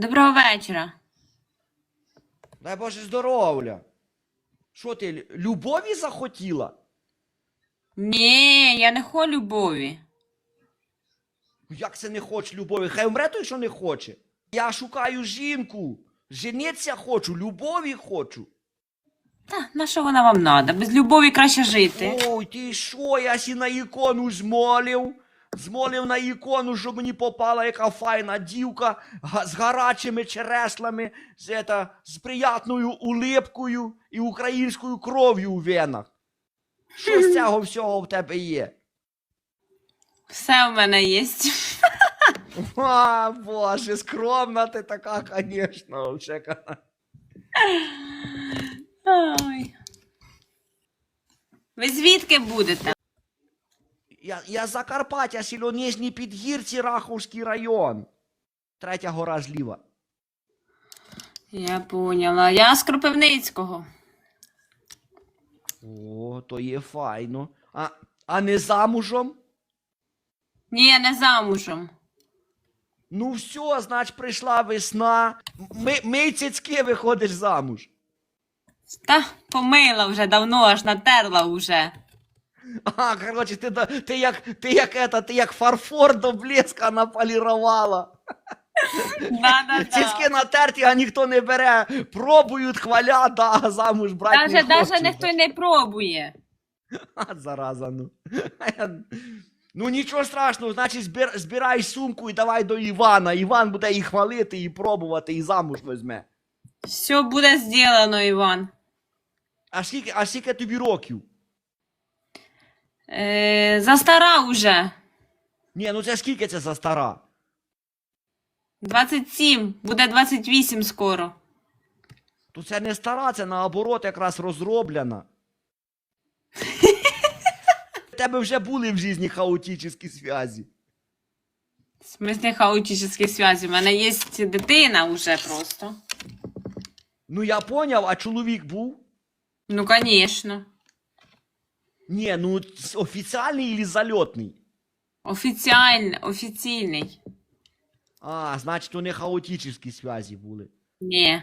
Доброго вечора. Дай Боже здоров'я. Що ти, любові захотіла? Ні, я не хочу любові. Як це не хоче любові? Хай умре той, що не хоче. Я шукаю жінку. Жениться хочу, любові хочу. Та, на що вона вам надо? Без любові краще жити. Ой, ти що, я сі на ікону змолив. Змолив на ікону, щоб мені попала яка файна дівка з гарячими череслами, з, ета, з приятною улипкою і українською кров'ю у венах. Що з цього всього в тебе є? Все в мене є. А, боже, скромна ти така, вообще. Ой. Ви звідки будете? Я, я з Закарпаття, село Нижні Підгірці, Раховський район. Третя гора зліва. Я поняла. Я з Кропивницького. О, то є файно. А, а не замужем? Ні, не замужем. Ну все, значить, прийшла весна. Ми, ми цицьки виходиш замуж. Та помила вже давно, аж натерла вже. А, короче, ти, ти, як, ти, як, это, ти як фарфор до блеска наполірувала. Цицьки Да-да-да. натерті, а ніхто не бере. Пробують, хвалять, да, а замуж брати не Даже, даже ніхто не пробує. А, зараза, ну. Ну нічого страшного, значить збір, збирай сумку і давай до Івана. Іван буде і хвалити, і пробувати, і замуж візьме. Все буде зроблено, Іван. А скільки, а скільки тобі років? Е, застара уже. Ні, ну це скільки це за стара? 27, буде 28 скоро. То це не стара, це наоборот якраз розроблена. У тебе вже були в житті хаотичні зв'язі. В смысле хаотичні зв'язки. У мене є дитина уже просто. Ну я поняв, а чоловік був? Ну, конечно. Ні, ну офіціальний или зальотний? Офіціально, офіційний. А, значить, то не хаотичні зв'язі були. Ні.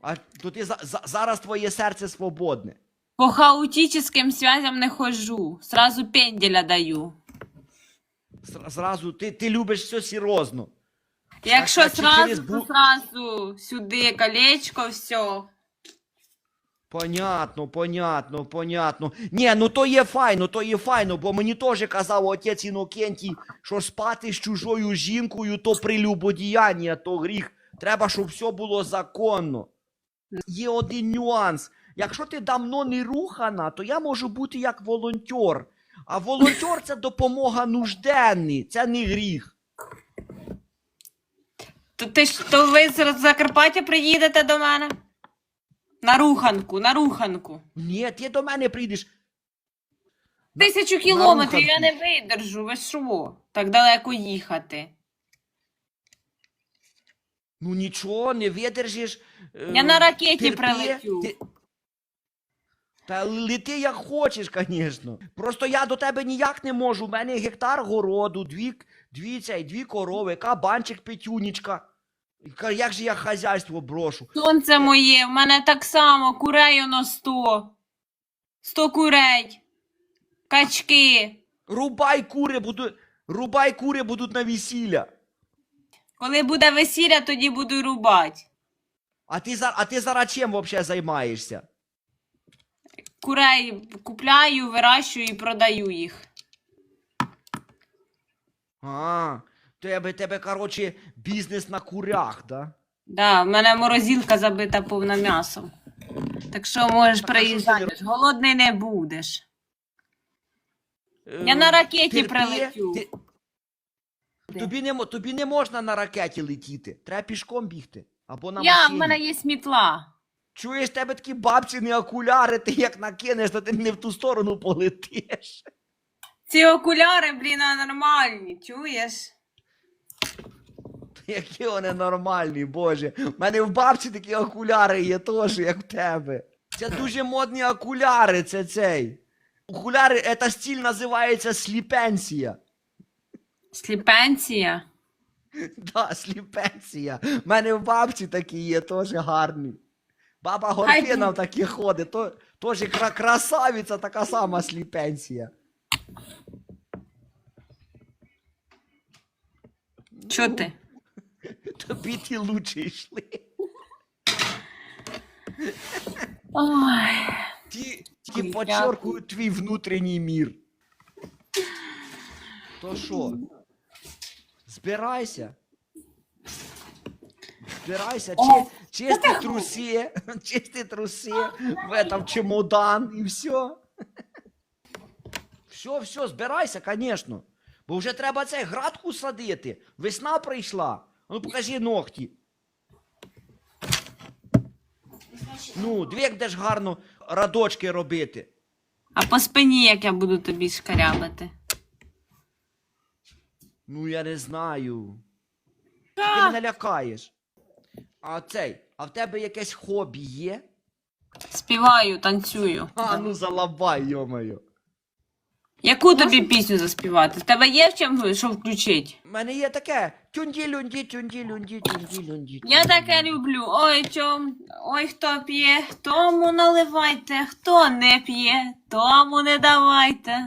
А то ти за, за, зараз твоє серце свободне. По хаотичним зв'язям не хожу. Сразу пенделя даю. Зразу ти, ти любиш все серйозно. Якщо а сразу, бу- то сразу сюди колечко, все. Понятно, понятно, понятно. Ні, ну то є файно, то є файно, бо мені теж казав отець Інокентій, що спати з чужою жінкою то прелюбодіяння, то гріх. Треба, щоб все було законно. Є один нюанс. Якщо ти давно не рухана, то я можу бути як волонтер. А волонтер це допомога нужденний, це не гріх. То, ти то ви з Закарпаття приїдете до мене? На руханку, на руханку. Ні, ти до мене прийдеш. Тисячу кілометрів я не видержу, ви що? Так далеко їхати. Ну нічого, не видержиш. е, Я на ракеті терпи, прилетю. ти- Та лети як хочеш, звісно. Просто я до тебе ніяк не можу. У мене гектар городу, дві, дві, цей, дві корови, кабанчик петюнічка. Як же я хазяйство брошу? Сонце моє, в мене так само, курей на сто. Сто курей. Качки. Рубай кури будуть, рубай кури будуть на весілля. Коли буде весілля, тоді буду рубати. А ти, за- а ти зараз чим взагалі займаєшся? Курей купляю, вирощую і продаю їх. А, тебе, тебе, короче, бізнес на курях, да? Да, в мене морозилка забита повна м'ясом. Так що можеш Так, а що приїжджати. Голодний не будеш. Е, Я на ракеті терпи, прилетю. ти- Тобі не, мо- тобі не можна на ракеті летіти. Треба пішком бігти. Або на Я, в машині. мене є мітла. Чуєш, тебе такі бабчині окуляри, ти як накинеш, то ти не в ту сторону полетиш. Ці окуляри, блін, а нормальні, чуєш? Які вони нормальні, боже. У мене в бабці такі окуляри є теж, як в тебе. Це дуже модні окуляри, це цей. Окуляри, ця стіль називається сліпенсія. Сліпенція. Да, сліпенція. У мене в бабці такі є, теж гарні. Баба Горпіна в такі ходить, то, теж кра- красавиця, така сама сліпенція. Чо ти? Тобі ті лучше йшли. Ой. Ті, ті Ой, подчеркують твій внутрішній мір. То що? Збирайся. Збирайся, чи, чисти труси, чисти труси, в этом чемодан і все. Все, все, збирайся, звісно. Бо вже треба цей градку садити. Весна прийшла. Ну покажи ногті. Ну, дві як будеш гарно радочки робити. А по спині, як я буду тобі шкарябати. Ну, я не знаю. Ти мене лякаєш. А цей, а в тебе якесь хобі є? Співаю, танцюю. А, ну залабай, йомаю. Яку тобі пісню заспівати? В тебе є в чим що включить? У мене є таке. Тюнді-люнді, тюнді-люнді, тюнді-люнді. Я таке люблю. Ой, чом, ой, хто п'є, тому наливайте, хто не п'є, тому не давайте.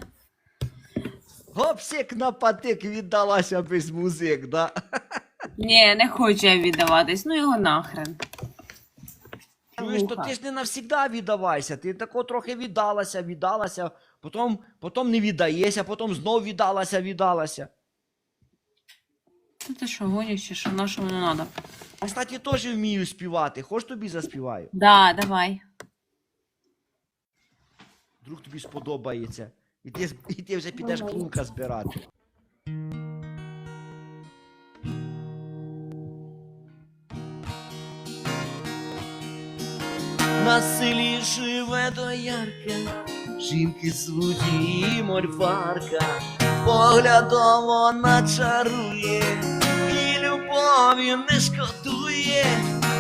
Гопсик на патик віддалася без музик, да? Ні, не хочу я віддаватись, ну його нахрен. Чуєш, то ти ж не навсігда віддавайся. Ти тако трохи віддалася, віддалася, потім, потім не віддаєшся, потім знов віддалася, віддалася. Та ти що, гониш, чи що, на що воно надо? А кстати, теж вмію співати. Хоч тобі заспіваю? Да, давай. Вдруг тобі сподобається. І ти, і ти вже підеш клунка збирати. На селі живе доярка, жінки мольфарка, поглядом вона чарує, і любові не шкодує,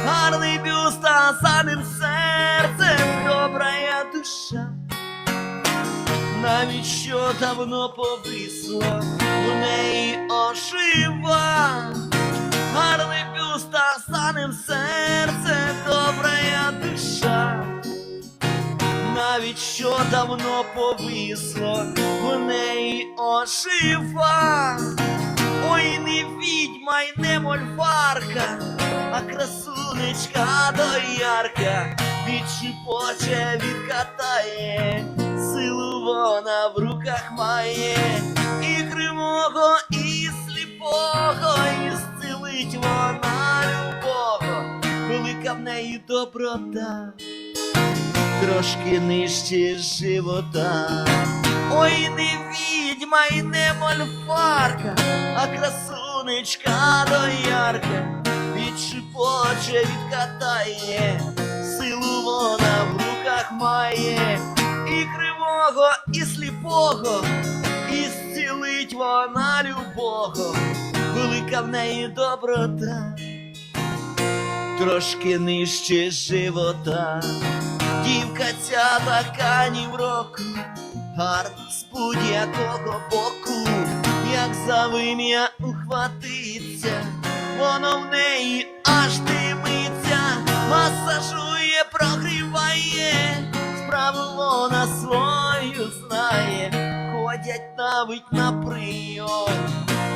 гарний бюст та самим серцем добрая душа. Навіть що давно повисло, у неї ожива, гарний бюст та самим серцем добрая душа, навіть що давно повисло, у неї ожива, ой, не відьма й не мольфарка, а красунечка доярка, відшипоче, відкатає силу вона в руках має, і кривого, і сліпого, і зцілить вона любого, велика в неї доброта, трошки нижче живота. Ой, не відьма й не мольфарка, а красунечка доярка, відшипоче, відкатає, силу вона в руках має. І кривого, і сліпого, і зцілить вона любого, велика в неї доброта, трошки нижче живота, дівка ця така в року, гарна з будь-якого боку, як за вим'я ухватиться, воно в неї аж димиться, масажує, прогріває. Справу вона свою знає, ходять навіть на прийом,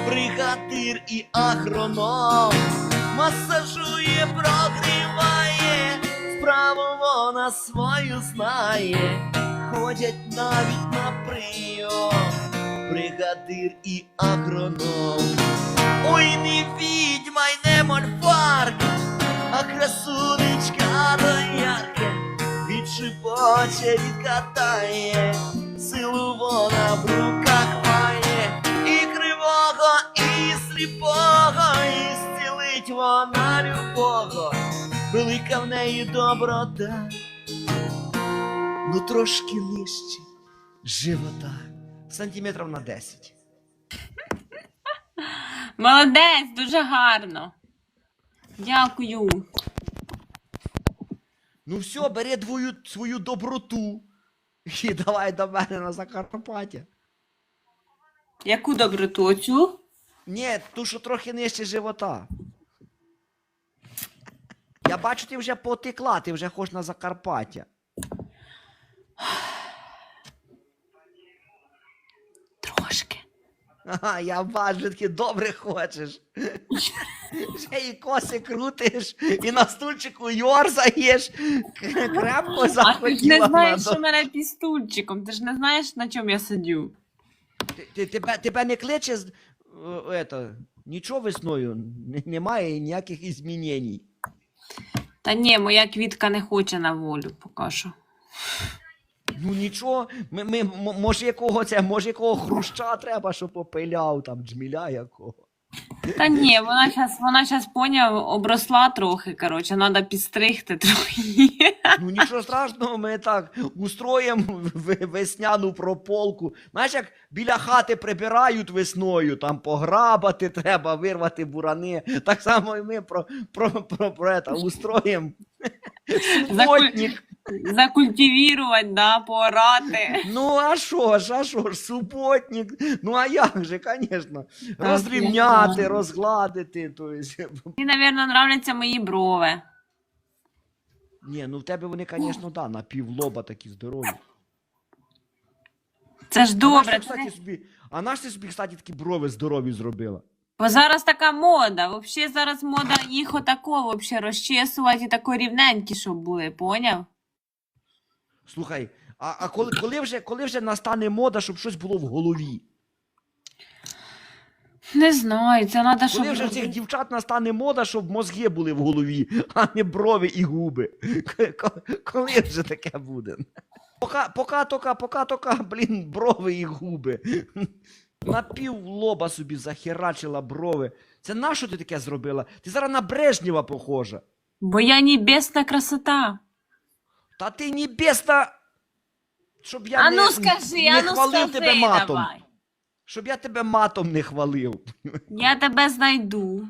бригадир і агроном, масажує, прогріває, справу вона свою знає, ходять навіть на прийом, бригадир і агроном. Ой, не відьма й не мольфарка, а красунечка доярка відшипоче, відкатає, силу вона в руках має, і кривого, і сліпого, і зцілить вона любого, велика в неї доброта, ну трошки нижче живота, сантиметрів на 10. Молодець, дуже гарно. Дякую. Ну все, бери твою свою доброту і давай до мене на Закарпаття. Яку доброту оцю? Ні, ту, що трохи нижче живота. Я бачу, ти вже потекла, ти вже хочеш на Закарпаття. Трошки. Ага, я бачу, таки добре хочеш. Ще і коси крутиш, і на стульчику йорзаєш, крепко А ти ж не знаєш, що мене пістульчиком, ти ж не знаєш, на чому я сидю. Ти- ти- тебе, тебе не кличе з- е, ето, нічого весною, Н- немає ніяких змінень. Та ні, моя квітка не хоче на волю поки що. Ну нічого, ми, ми, може якого це, може якого хруща треба, щоб попиляв, там джміля якого. Та ні, вона зараз вона щас, поняв, обросла трохи, коротше, треба підстригти трохи. Ну нічого страшного, ми так устроїмо весняну прополку. Знаєш, як біля хати прибирають весною, там пограбати треба, вирвати бурани. Так само і ми про, про, про, про это, устроїмо суботник. Закультивірувати, да, поорати. Ну а що ж, а що ж, суботник. Ну а як же, звісно. Розрівняти, розгладити. То есть. Мені, мабуть, нравляться мої брови. Ні, ну в тебе вони, звісно, да, на півлоба такі здорові. Це ж А добре. наш ти, кстати, собі, а наш ти собі, кстати, такі брови здорові зробила? Бо зараз така мода. Взагалі зараз мода їх отако вообще розчесувати і тако рівненькі, щоб були, поняв? Слухай, а, а коли, коли, вже, коли вже настане мода, щоб щось було в голові? Не знаю, це треба, щоб. Коли вже в цих дівчат настане мода, щоб мозги були в голові, а не брови і губи. Коли вже таке буде? Пока, пока, тока, пока, тока, блін, брови і губи. На пів лоба собі захерачила брови. Це на що ти таке зробила? Ти зараз на Брежнєва похожа. Бо я небесна красота. Та ти небесна. Щоб я а не, ну скажи, не а ну хвалив скажи, тебе матом. давай. Щоб я тебе матом не хвалив. Я тебе знайду.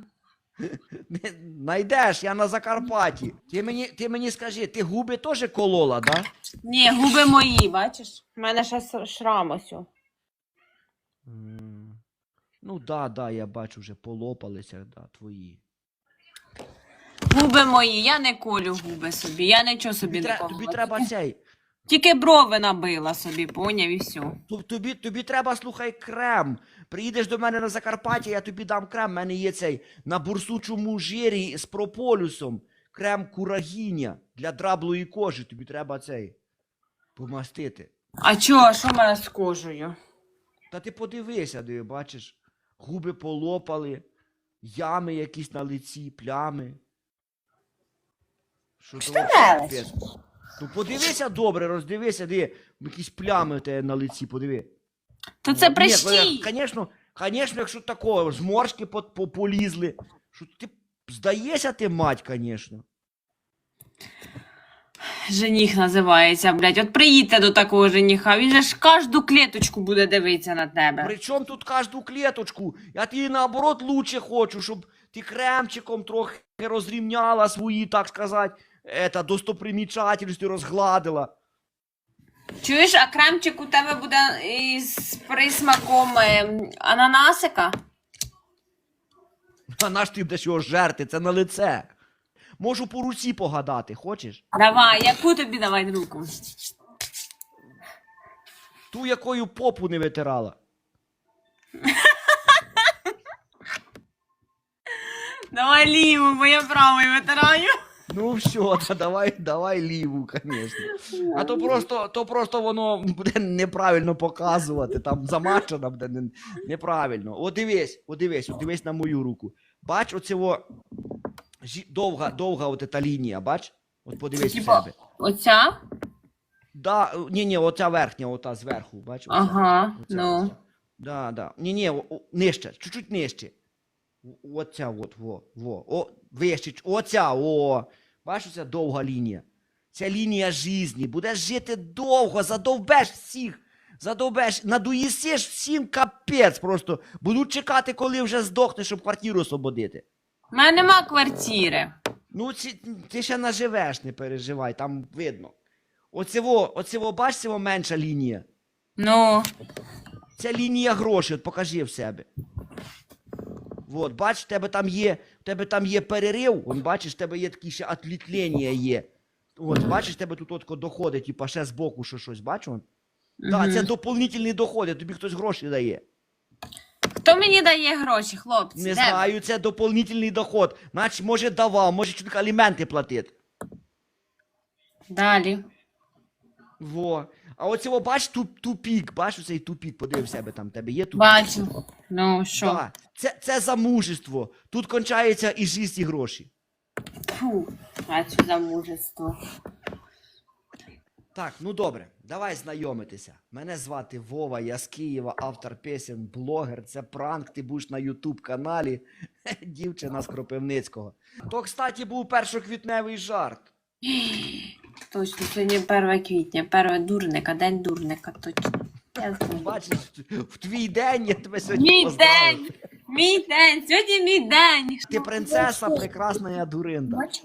Не- Найдеш, я на Закарпатті. Ти мені, ти мені скажи, ти губи теж колола, да? Ні, губи мої, бачиш? У мене ще шрам ось. о. М, Ну да, да, я бачу, вже полопалися, да, твої. Губи мої, я не колю губи собі, я нічого собі Тобі, не колю. тобі треба цей. Тільки брови набила собі, поняв і все. Тобі, тобі треба, слухай, крем. Приїдеш до мене на Закарпаття, я тобі дам крем. У мене є цей на бурсучому жирі з прополюсом. Крем курагіня для драблої кожи. Тобі треба цей помастити. А чого, а що в мене з кожею? Та ти подивися, диви, бачиш, губи полопали, ями якісь на лиці, плями. Що Що? Ну подивися добре, роздивися, де якісь плями тебе на лиці, подиви. То це прищі. Звісно, звісно, якщо такого, зморшки по, по, полізли. Що ти здаєшся ти мать, звісно. Жених називається, блядь. От приїдьте до такого жениха, він же ж кожну клеточку буде дивитися на тебе. Причому тут кожну клеточку? Я тобі наоборот лучше хочу, щоб ти кремчиком трохи розрівняла свої, так сказати, это, достопримічательності розгладила. Чуєш, а кремчик у тебе буде із присмаком е, ананасика? А наш ти будеш його жерти, це на лице. Можу по руці погадати, хочеш? Давай, яку тобі давай руку? Ту, якою попу не витирала. Давай ліву, бо я правою витираю. Ну все, та давай, давай ліву, звісно. А то просто, то просто воно буде неправильно показувати, там замачено буде не- неправильно. О, дивись, о, дивись, дивись на мою руку. Бач, оце жі- довга, довга от та лінія, бач? От подивись у Типа, себе. Оця? Да, ні, ні, оця верхня, ота зверху, бач? оця, Ага, оця, ну. оця. Да, да. Ні, ні, о- о, нижче, чуть-чуть нижче. О- Оця от, во, во. О, вище, ч- оця, о. Бачиш, ця довга лінія. Ця лінія житті. Будеш жити довго, задовбеш всіх. Задовбеш, надоїсиш всім капець просто. Будуть чекати, коли вже здохнеш, щоб квартиру освободити. У мене нема квартири. Ну, ці, ти ще наживеш, не переживай, там видно. Оцево, оцево, бачиш, цього менша лінія. Ну, Це лінія грошей, от покажи в себе. Вот, бач, в тебе там є, в тебе там є перерив, он, бачиш, в тебе є такі ще отлітлення є. От, бачиш, в тебе тут отко доходить, типа ще збоку що щось, бачу? он? Так, це доповнительні доходи, тобі хтось гроші дає. Хто мені дає гроші, хлопці? Не Де знаю, це доповнительний доход. Значить, може давав, може чоловік аліменти платити. Далі. Во. А оце, бач, туп, тупік, бач оцей тупік, подивив в себе там, тебе є тупік. Бачу. Ну, що? Да. Це, це замужество. Тут кончається і жість, і гроші. Фу, бачу за мужество. Так, ну добре, давай знайомитися. Мене звати Вова, я з Києва, автор пісень, блогер. Це пранк, ти будеш на Ютуб каналі. Дівчина з Кропивницького. То, кстати, був першоквітневий жарт. Точно, сьогодні 1 квітня, 1 дурника, день дурника, точно. Я знаю. Бачиш, в твій день я тебе сьогодні Мій поздравив. день! Мій день! Сьогодні мій день! Ти принцеса, прекрасна я дуринда. Бачу.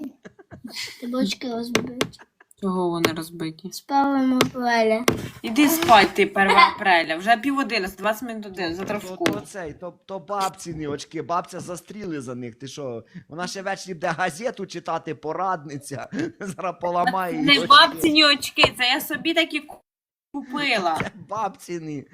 Ти бочки розбити. Чого вони розбиті? Спалимо Веля. Іди спать, ти 1 апреля. Вже пів одинадцять, 20 минут один, завтра в То, то, школу. цей, то, то бабціні очки, бабця застріли за них. Ти що? Вона ще ввечері буде газету читати, порадниця. Зараз поламає їй Не очки. бабціні очки, це я собі такі ку- купила. Це бабціні.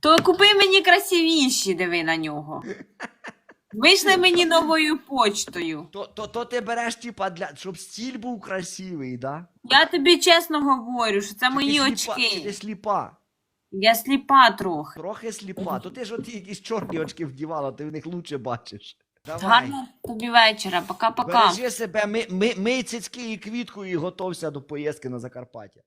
То купи мені красивіші, диви на нього. Вийшли мені новою почтою. То, то, то ти береш, типа, для, щоб стіль був красивий, да? Я тобі чесно говорю, що це мої ти сліпа, чи ти очки. сліпа? Я сліпа трохи. Трохи сліпа. То ти ж от якісь чорні очки вдівала, ти в них лучше бачиш. Давай. Гарно тобі вечора. Пока-пока. Бережи себе, ми, ми, мий цицьки і квітку і готовся до поїздки на Закарпаття.